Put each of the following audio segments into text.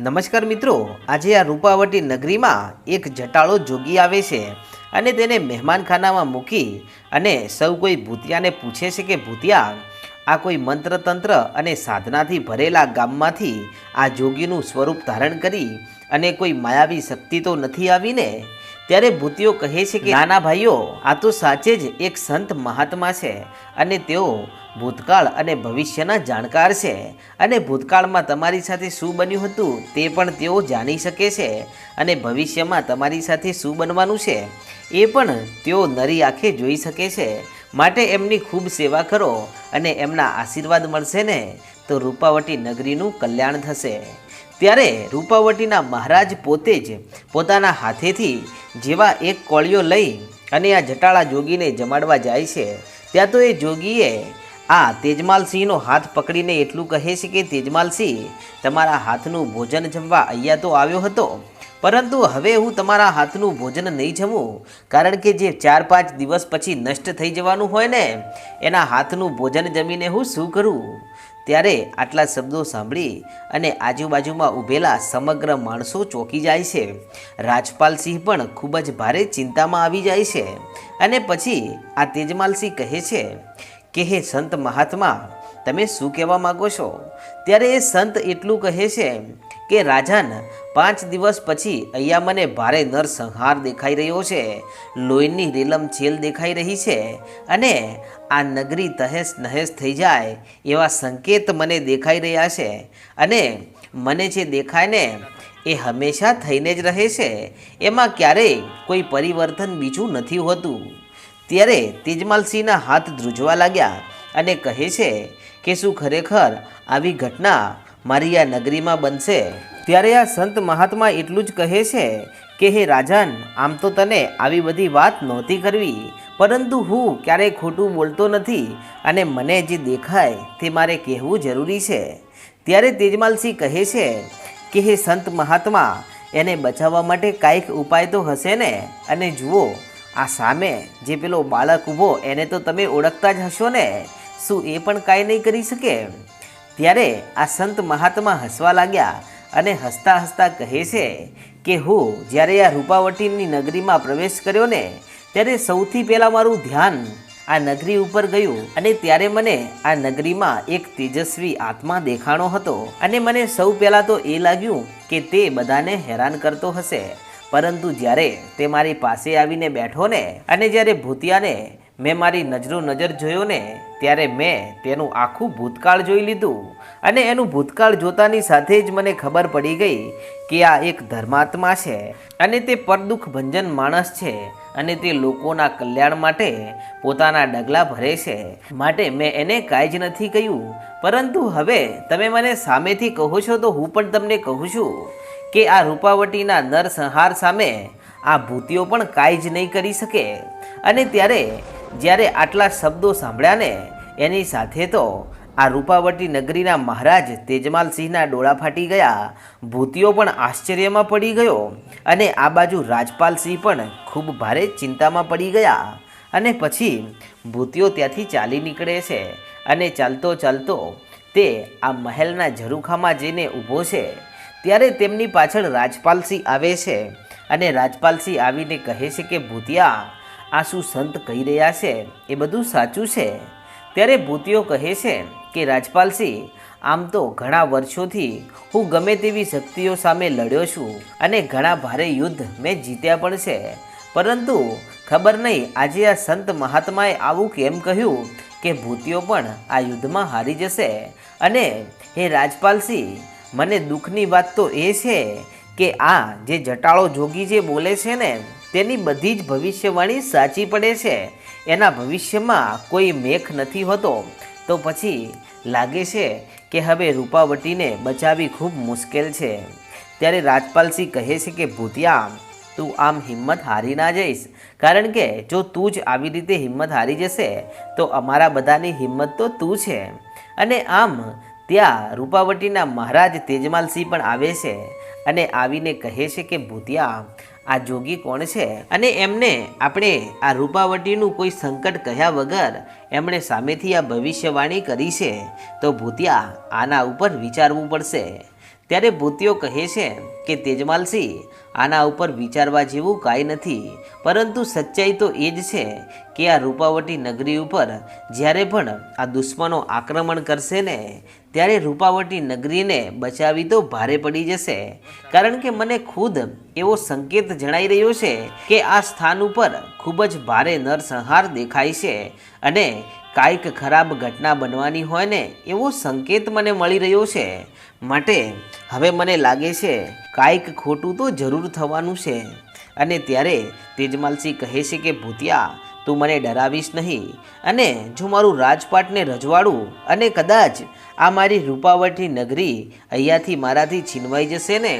નમસ્કાર મિત્રો, આજે આ રૂપાવટી નગરીમાં એક જટાળો જોગી આવે છે અને તેને મહેમાનખાનામાં મૂકી અને સૌ કોઈ ભૂતિયાને પૂછે છે કે, ભૂતિયા, આ કોઈ મંત્ર તંત્ર અને સાધનાથી ભરેલા ગામમાંથી આ જોગીનું સ્વરૂપ ધારણ કરી અને કોઈ માયાવી શક્તિ તો નથી આવીને? ત્યારે ભૂતિઓ કહે છે કે, નાના ભાઈઓ, આ તો સાચે જ એક સંત મહાત્મા છે અને તેઓ ભૂતકાળ અને ભવિષ્યના જાણકાર છે અને ભૂતકાળમાં તમારી સાથે શું બન્યું હતું તે પણ તેઓ જાણી શકે છે અને ભવિષ્યમાં તમારી સાથે શું બનવાનું છે એ પણ તેઓ નરી આંખે જોઈ શકે છે. માટે એમની ખૂબ સેવા કરો અને એમના આશીર્વાદ મળશે ને? તો રૂપાવટી નગરીનું કલ્યાણ થશે. ત્યારે રૂપાવટીના મહારાજ પોતે જ પોતાના હાથેથી જેવા એક કોળિયો લઈ અને આ જટાળા જોગીને જમાડવા જાય છે. ત્યાં તો એ જોગીએ આ તેજમાલસિંહનો હાથ પકડીને એટલું કહે છે કે, તેજમાલસિંહ, તમારા હાથનું ભોજન જમવા અહીંયા તો આવ્યો હતો. પરંતુ હવે હું તમારા હાથનું ભોજન નહીં જમું, કારણ કે જે ચાર પાંચ દિવસ પછી નષ્ટ થઈ જવાનું હોય ને, એના હાથનું ભોજન જમીને હું શું કરું? ત્યારે આટલા શબ્દો સાંભળી અને આજુબાજુમાં ઊભેલા સમગ્ર માણસો ચોંકી જાય છે. રાજપાલસિંહ પણ ખૂબ જ ભારે ચિંતામાં આવી જાય છે અને પછી આ તેજમાલસિંહ કહે છે કે, હે સંત મહાત્મા, તમે શું કહેવા માગો છો? ત્યારે એ સંત એટલું કહે છે કે, રાજન પાંચ દિવસ પછી અહીંયા મને ભારે નરસંહાર દેખાઈ રહ્યો છે. લોહીની રેલમ છેલ દેખાઈ રહી છે અને આ નગરી તહેસ નહેસ થઈ જાય એવા સંકેત મને દેખાઈ રહ્યા છે. અને મને જે દેખાય ને એ હંમેશા થઈને જ રહે છે. એમાં ક્યારેય કોઈ પરિવર્તન બીજું નથી હોતું. ત્યારે તેજમાલસિંહના હાથ ધ્રુજવા લાગ્યા અને કહે છે કે શું ખરેખર આવી ઘટના મારી આ નગરીમાં બનશે? ત્યારે આ સંત મહાત્મા એટલું જ કહે છે કે, હે રાજન, આમ તો તને આવી બધી વાત નહોતી કરવી, પરંતુ હું ક્યારેય ખોટું બોલતો નથી અને મને જે દેખાય તે મારે કહેવું જરૂરી છે. ત્યારે તેજમાલસિંહ કહે છે કે, હે સંત મહાત્મા, એને બચાવવા માટે કાંઈક ઉપાય તો હશે ને? અને જુઓ, આ સામે જે પેલો બાળક ઊભો એને તો તમે ઓળખતા જ હશો ને? શું એ પણ કાંઈ નહીં કરી શકે? ત્યારે આ સંત મહાત્મા હસવા લાગ્યા અને હસતા હસતા કહે છે કે, હું જ્યારે આ રૂપાવટીની નગરીમાં પ્રવેશ કર્યો ને, ત્યારે સૌથી પહેલાં મારું ધ્યાન આ નગરી ઉપર ગયું અને ત્યારે મને આ નગરીમાં એક તેજસ્વી આત્મા દેખાણો હતો. અને મને સૌ પહેલાં તો એ લાગ્યું કે તે બધાને હેરાન કરતો હશે. પરંતુ જ્યારે તે મારી પાસે આવીને બેઠો ને, અને જ્યારે ભૂતિયાને મેં મારી નજરો નજર જોયો ને, ત્યારે મેં તેનું આખું ભૂતકાળ જોઈ લીધું અને એનું ભૂતકાળ જોતાની સાથે જ મને ખબર પડી ગઈ કે આ એક ધર્માત્મા છે અને તે પરદુખ ભંજન માણસ છે અને તે લોકોના કલ્યાણ માટે પોતાના ડગલા ભરે છે. માટે મેં એને કાંઈ જ નથી કહ્યું. પરંતુ હવે તમે મને સામેથી કહો છો તો હું પણ તમને કહું છું કે આ રૂપાવટીના નરસંહાર સામે આ ભૂતિઓ પણ કાંઈ જ નહીં કરી શકે. અને ત્યારે જ્યારે આટલા શબ્દો સાંભળ્યા ને એની સાથે તો આ રૂપાવટી નગરીના મહારાજ તેજમાલસિંહના ડોળા ફાટી ગયા. ભૂતિઓ પણ આશ્ચર્યમાં પડી ગયો અને આ બાજુ રાજપાલસિંહ પણ ખૂબ ભારે ચિંતામાં પડી ગયા. અને પછી ભૂતિઓ ત્યાંથી ચાલી નીકળે છે અને ચાલતો ચાલતો તે આ મહેલના ઝરૂખામાં જઈને ઊભો છે. ત્યારે તેમની પાછળ રાજપાલસિંહ આવે છે અને રાજપાલસિંહ આવીને કહે છે કે, ભૂતિયા આ શું સંત કહી રહ્યા છે, એ બધું સાચું છે. ત્યારે ભૂતિયો કહે છે કે, રાજપાલસિંહ, આમ તો ઘણા વર્ષોથી હું ગમે તેવી શક્તિઓ સામે લડ્યો છું અને ઘણા ભારે યુદ્ધ મેં જીત્યા પણ છે. પરંતુ ખબર નહીં આજે આ સંત મહાત્માએ આવું કેમ કહ્યું કે ભૂતિઓ પણ આ યુદ્ધમાં હારી જશે. અને હે રાજપાલસિંહ, મને દુઃખની વાત તો એ છે કે આ જે જટાળો જોગી જે બોલે છે ને તેની બધી જ ભવિષ્યવાણી સાચી પડે છે. એના ભવિષ્યમાં કોઈ મેખ નથી હોતો. તો પછી લાગે છે કે હવે રૂપાવટીને બચાવી ખૂબ મુશ્કેલ છે. ત્યારે રાજપાલસિંહ કહે છે કે, ભૂતિયા, તું આમ હિંમત હારી ના જઈશ. કારણ કે જો તું જ આવી રીતે હિંમત હારી જશે, તો અમારા બધાની હિંમત તો તું છે. અને આમ ત્યાં રૂપાવટીના મહારાજ તેજમાલસિંહ પણ આવે છે. અને આવીને કહે છે કે, ભૂતિયા આ જોગી કોણ છે? અને એમને આપણે આ રૂપાવટીનું કોઈ સંકટ કહ્યા વગર એમણે સામેથી આ ભવિષ્યવાણી કરી છે. તો ભૂતિયા આના ઉપર વિચારવું પડશે. ત્યારે ભૂતિઓ કહે છે કે તેજમાલસિંહ આના ઉપર વિચારવા જેવું કાંઈ નથી. પરંતુ સચ્ચાઈ તો એ જ છે કે આ રૂપાવટી નગરી ઉપર જ્યારે પણ આ દુશ્મનો આક્રમણ કરશે ને, ત્યારે રૂપાવટી નગરીને બચાવી તો ભારે પડી જશે. કારણ કે મને ખુદ એવો સંકેત જણાઈ રહ્યો છે કે આ સ્થાન ઉપર ખૂબ જ ભારે નરસંહાર દેખાય છે અને કાંઈક ખરાબ ઘટના બનવાની હોય ને, એવો સંકેત મને મળી રહ્યો છે. માટે હવે મને લાગે છે કાંઈક ખોટું તો જરૂર થવાનું છે. અને ત્યારે તેજમાલસિંહ કહે છે કે, ભૂતિયા તું મને ડરાવીશ નહીં. અને જો મારું રાજપાટને રજવાડું અને કદાચ આ મારી રૂપાવટી નગરી અહીંયાથી મારાથી છીનવાઈ જશે ને,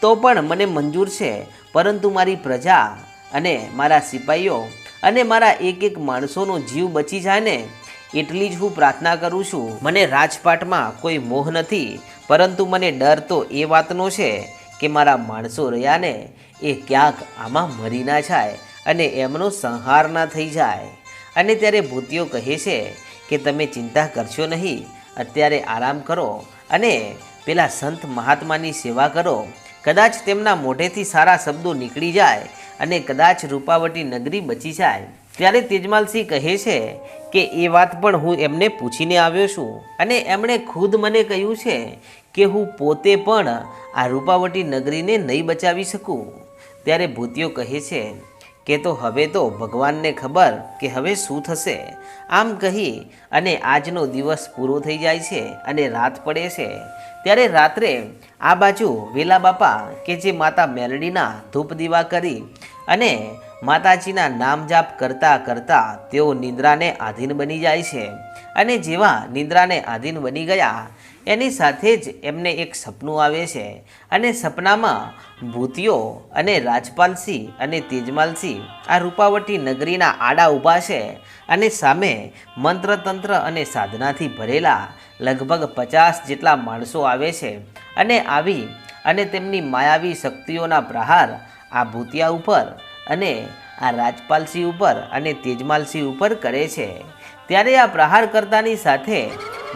તો પણ મને મંજૂર છે. પરંતુ મારી પ્રજા અને મારા સિપાહીઓ અને મારા એક એક માણસોનો જીવ બચી જાય ને, એટલી જ હું પ્રાર્થના કરું છું. મને રાજપાટમાં કોઈ મોહ નથી, પરંતુ મને ડર તો એ વાતનો છે કે મારા માણસો રહ્યા ને, એ ક્યાંક આમાં મરી ના જાય. અને એમનો સંહાર ના થઈ જાય. અને ત્યારે ભૂતિઓ કહે છે કે તમે ચિંતા કરશો નહીં, અત્યારે આરામ કરો અને પેલા સંત મહાત્માની સેવા કરો. કદાચ તેમના મોઢેથી સારા શબ્દો નીકળી જાય અને કદાચ રૂપાવટી નગરી બચી જાય. ત્યારે તેજમાલસિંહ કહે છે કે એ વાત પણ હું એમને પૂછીને આવ્યો છું. અને એમણે ખુદ મને કહ્યું છે કે હું પોતે પણ આ રૂપાવટી નગરીને નહીં બચાવી શકું. ત્યારે ભૂતિઓ કહે છે કે તો હવે તો ભગવાનને ખબર કે હવે શું થશે. આમ કહી અને આજનો દિવસ પૂરો થઈ જાય છે અને રાત પડે છે. ત્યારે રાત્રે આ બાજુ વેલા બાપા કે જે માતા મેલડીના ધૂપ દીવા કરી અને માતાજીના નામ જાપ કરતા કરતા તેઓ નિંદ્રાને આધીન બની જાય છે. અને જેવા નિંદ્રાને આધીન બની ગયા એની સાથે જ એમને એક સપનું આવે છે અને સપનામાં ભૂતિઓ અને રાજપાલસિંહ અને તેજમાલસિંહ આ રૂપાવટી નગરીના આડા ઊભા છે અને સામે મંત્રતંત્ર અને સાધનાથી ભરેલા લગભગ પચાસ જેટલા માણસો આવે છે અને આવી અને તેમની માયાવી શક્તિઓના પ્રહાર આ ભૂતિયા ઉપર અને આ રાજપાલસિંહ ઉપર અને તેજમાલસિંહ ઉપર કરે છે. ત્યારે આ પ્રહાર કરતાની સાથે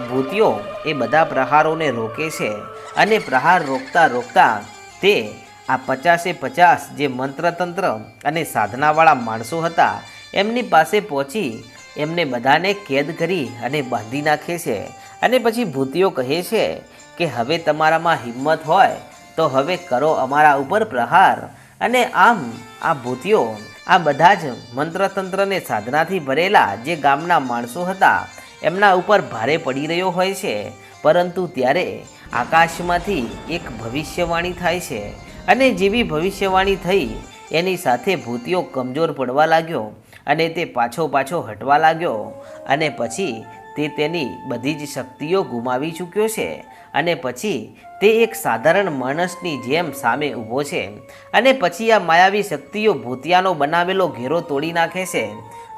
ભૂતિઓ એ બધા પ્રહારોને રોકે છે અને પ્રહાર રોકતા રોકતા તે આ પચાસે પચાસ જે મંત્રતંત્ર અને સાધનાવાળા માણસો હતા, એમની પાસે પહોંચી એમને બધાને કેદ કરી અને બાંધી નાખે છે. અને પછી ભૂતિઓ કહે છે કે, હવે તમારામાં હિંમત હોય તો હવે કરો અમારા ઉપર પ્રહાર. અને આમ આ ભૂતિઓ આ બધા જ મંત્રતંત્રને સાધનાથી ભરેલા જે ગામના માણસો હતા, એમના ઉપર ભારે પડી રહ્યો હોય છે. પરંતુ ત્યારે આકાશમાંથી એક ભવિષ્યવાણી થાય છે અને જેવી ભવિષ્યવાણી થઈ, એની સાથે ભૂતિઓ કમજોર પડવા લાગ્યો અને તે પાછો પાછો હટવા લાગ્યો અને પછી તે તેની બધી જ શક્તિઓ ગુમાવી ચૂક્યો છે. અને પછી તે એક સાધારણ માણસની જેમ સામે ઊભો છે અને પછી આ માયાવી શક્તિઓ ભૂતિયાનો બનાવેલો ઘેરો તોડી નાખે છે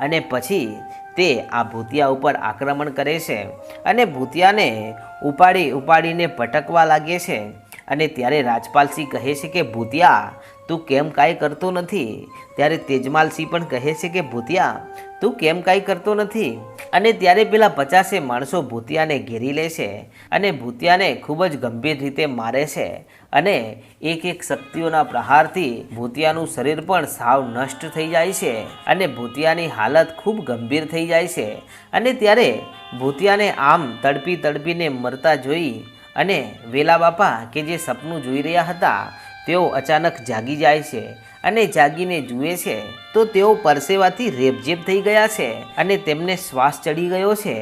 અને પછી તે આ ભૂતિયા ઉપર આક્રમણ કરે છે અને ભૂતિયાને ઉપાડી ઉપાડીને પટકવા લાગે છે અને ત્યારે રાજપાલસિંહ કહે છે કે, ભૂતિયા, તું કેમ કાંઈ કરતો નથી? ત્યારે તેજમાલસિંહ પણ કહે છે કે, ભૂતિયા તું કેમ કાંઈ કરતો નથી? અને ત્યારે પેલા પચાસે માણસો ભૂતિયાને ઘેરી લે છે અને ભૂતિયાને ખૂબ જ ગંભીર રીતે મારે છે. અને એક એક શક્તિઓના પ્રહારથી ભૂતિયાનું શરીર પણ સાવ નષ્ટ થઈ જાય છે અને ભૂતિયાની હાલત ખૂબ ગંભીર થઈ જાય છે. અને ત્યારે ભૂતિયાને આમ તડપી તડપીને મરતા જોઈ અને વેલા બાપા કે જે સપનું જોઈ રહ્યા હતા, તેઓ અચાનક જાગી જાય છે અને જાગીને જુએ છે, તો તેઓ પરસેવાથી રેબઝેબ થઈ ગયા છે અને તેમને શ્વાસ ચડી ગયો છે.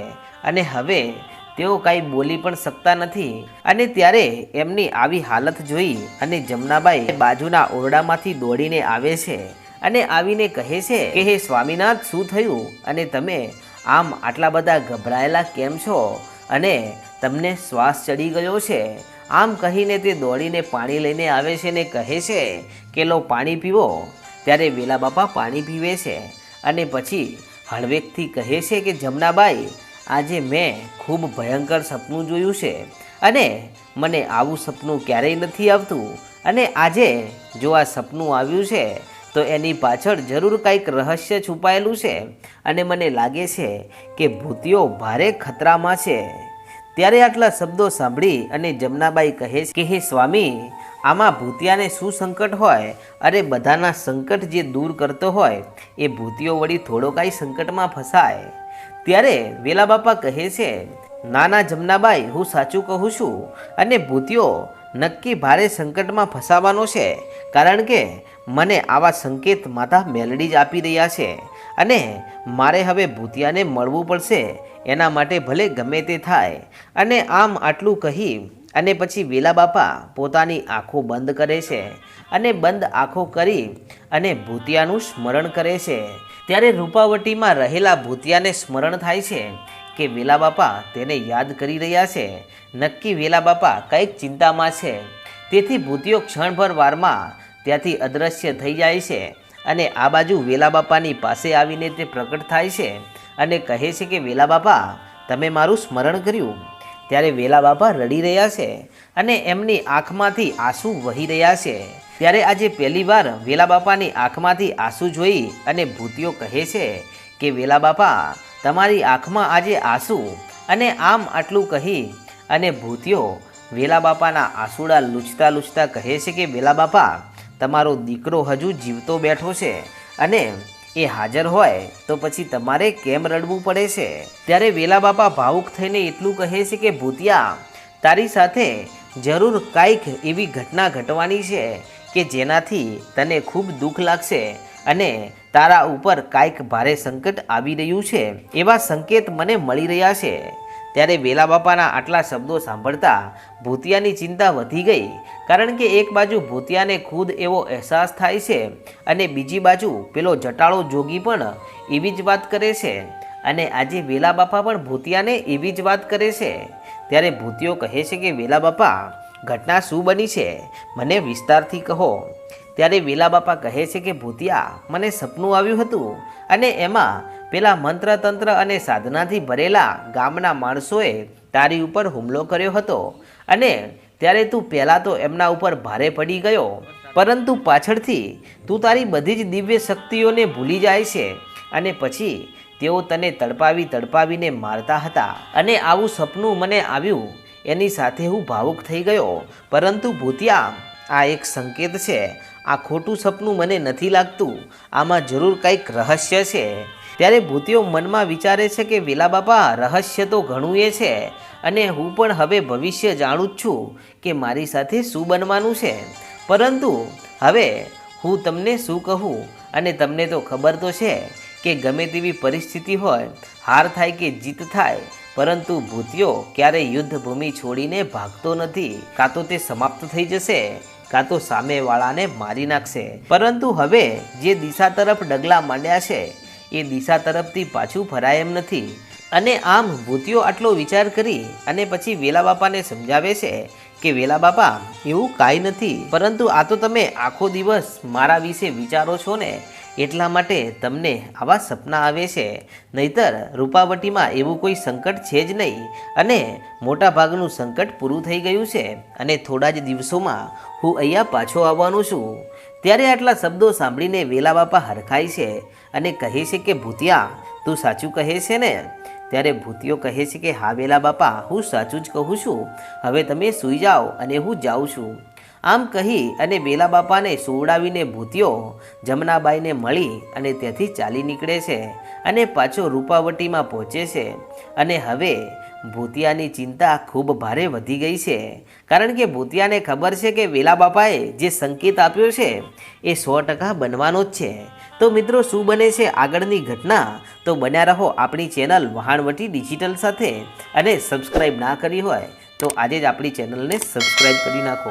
અને હવે તેઓ કાંઈ બોલી પણ શકતા નથી. અને ત્યારે એમની આવી હાલત જોઈ અને જમનાબાઈ બાજુના ઓરડામાંથી દોડીને આવે છે અને આવીને કહે છે કે, હે સ્વામિનાથ, શું થયું? અને તમે આમ આટલા બધા ગભરાયેલા કેમ છો? અને તમને શ્વાસ ચડી ગયો છે? આમ કહીને તે દોડીને પાણી લઈને આવે છે ને કહે છે કે, લો પાણી પીવો. ત્યારે વેલા બાપા પાણી પીવે છે અને પછી હળવેકથી કહે છે કે, જમનાબાઈ, આજે મેં ખૂબ ભયંકર સપનું જોયું છે અને મને આવું સપનું ક્યારેય નથી આવતું. અને આજે જો આ સપનું આવ્યું છે, તો એની પાછળ જરૂર કંઈક રહસ્ય છુપાયેલું છે અને મને લાગે છે કે ભૂતિઓ ભારે ખતરામાં છે. ત્યારે આટલા શબ્દો સાંભળી અને જમનાબાઈ કહે કે, હે સ્વામી, આમાં ભૂતિયાને શું સંકટ હોય? અરે, બધાના સંકટ જે દૂર કરતો હોય, એ ભૂતિયો વળી થોડો કાંઈ સંકટમાં ફસાય. ત્યારે વેલા બાપા કહે છે, નાના જમનાબાઈ, હું સાચું કહું છું, અને ભૂતિયો નક્કી ભારે સંકટમાં ફસાવાનો છે, કારણ કે મને આવા સંકેત માતા મેલડી જ આપી રહ્યા છે, અને મારે હવે ભૂતિયાને મળવું પડશે એના માટે ભલે ગમે તે થાય. અને આમ આટલું કહી અને પછી વેલા બાપા પોતાની આંખો બંધ કરે છે અને બંધ આંખો કરી અને ભૂતિયાનું સ્મરણ કરે છે. ત્યારે રૂપાવટીમાં રહેલા ભૂતિયાને સ્મરણ થાય છે કે વેલા બાપા તેને યાદ કરી રહ્યા છે. નક્કી વેલા બાપા કંઈક ચિંતામાં છે. તેથી ભૂતિયો ક્ષણભર વારમાં ત્યાંથી અદૃશ્ય થઈ જાય છે અને આ બાજુ વેલા બાપાની પાસે આવીને તે પ્રગટ થાય છે. અને કહે છે કે, વેલા બાપા, તમે મારું સ્મરણ કર્યું. ત્યારે વેલા બાપા રડી રહ્યા છે અને એમની આંખમાંથી આંસુ વહી રહ્યા છે. ત્યારે આજે પહેલીવાર વેલા બાપાની આંખમાંથી આંસુ જોઈ અને ભૂતિયો કહે છે કે, વેલા બાપા, તમારી આંખમાં આજે આંસુ અને આમ આટલું કહી અને ભૂતિયો વેલા બાપાના આંસુડા લૂછતા લૂછતા કહે છે કે, વેલા બાપા, તમારો દીકરો હજુ જીવતો બેઠો છે અને એ હાજર હોય તો પછી તમારે કેમ રડવું પડે છે? ત્યારે વેલા બાપા ભાવુક થઈને એટલું કહે છે કે, ભૂતિયા, તારી સાથે જરૂર કાંઈક એવી ઘટના ઘટવાની છે કે જેનાથી તને ખૂબ દુઃખ લાગશે અને તારા ઉપર કાંઈક ભારે સંકટ આવી રહ્યું છે. એવા સંકેત મને મળી રહ્યા છે. ત્યારે વેલા બાપાના આટલા શબ્દો સાંભળતા ભૂતિયાની ચિંતા વધી ગઈ. કારણ કે એક બાજુ ભૂતિયાને ખુદ એવો અહેસાસ થાય છે અને બીજી બાજુ પેલો જટાળો જોગી પણ એવી જ વાત કરે છે. અને આજે વેલા બાપા પણ ભૂતિયાને એવી જ વાત કરે છે. ત્યારે ભૂતિયો કહે છે કે, વેલા બાપા, ઘટના શું બની છે? મને વિસ્તારથી કહો. ત્યારે વેલા બાપા કહે છે કે, ભૂતિયા, મને સપનું આવ્યું હતું અને એમાં પેલા મંત્ર તંત્ર અને સાધનાથી ભરેલા ગામના માણસોએ તારી ઉપર હુમલો કર્યો હતો અને ત્યારે તું પહેલાં તો એમના ઉપર ભારે પડી ગયો, પરંતુ પાછળથી તું તારી બધી જ દિવ્ય શક્તિઓને ભૂલી જાય છે અને પછી તેઓ તને તડપાવી તડપાવીને મારતા હતા. અને આવું સપનું મને આવ્યું, એની સાથે હું ભાવુક થઈ ગયો, પરંતુ ભૂતિયા, આ એક સંકેત છે. આ ખોટું સપનું મને નથી લાગતું. આમાં જરૂર કંઈક રહસ્ય છે. ત્યારે ભૂતિઓ મનમાં વિચારે છે કે, વેલા બાપા, રહસ્ય તો ઘણું એ છે અને હું પણ હવે ભવિષ્ય જાણું જ છું કે મારી સાથે શું બનવાનું છે. પરંતુ હવે હું તમને શું કહું અને તમને તો ખબર તો છે કે ગમે તેવી પરિસ્થિતિ હોય, હાર થાય કે જીત થાય, પરંતુ ભૂતિયો ક્યારેય યુદ્ધભૂમિ છોડીને ભાગતો નથી. કાં તો તે સમાપ્ત થઈ જશે, કાં તો સામેવાળાને મારી નાખશે. પરંતુ હવે જે દિશા તરફ ડગલા માંડ્યા છે એ દિશા તરફથી પાછું ફરાય એમ નથી. અને આમ ભૂતિયો આટલો વિચાર કરી અને પછી વેલા બાપાને સમજાવે છે કે, વેલા બાપા, એવું કાંઈ નથી. પરંતુ આ તો તમે આખો દિવસ મારા વિશે વિચારો છો ને, એટલા માટે તમને આવા સપના આવે છે. નહીતર રૂપાવટીમાં એવું કોઈ સંકટ છે જ નહીં. અને મોટાભાગનું સંકટ પૂરું થઈ ગયું છે. અને થોડા જ દિવસોમાં હું અહીંયા પાછો આવવાનું છું. ત્યારે આટલા શબ્દો સાંભળીને વેલા બાપા હરખાય છે અને કહે છે કે, ભૂતિયા, તું સાચું કહે છે ને? ત્યારે ભૂતિયો કહે છે કે, હા વેલા બાપા, હું સાચું જ કહું છું. હવે તમે સૂઈ જાઓ અને હું જાઉં છું. આમ કહી અને બેલા બાપાને સુવડાવીને ભૂતિયો જમનાબાઈને મળી અને ત્યાંથી ચાલી નીકળે છે અને પાછો રૂપાવટીમાં પહોંચે છે. અને હવે ભૂતિયાની ચિંતા ખૂબ ભારે વધી ગઈ છે. કારણ કે ભૂતિયાને ખબર છે કે વેલા બાપાએ જે સંકેત આપ્યો છે એ સો ટકા બનવાનો જ છે. તો મિત્રો, શું બને છે આગળની ઘટના? તો બન્યા રહો આપણી ચેનલ વહાણવટી ડિજિટલ સાથે. અને સબસ્ક્રાઈબ ના કરી હોય તો આજે જ આપણી ચેનલને સબસ્ક્રાઈબ કરી નાખો.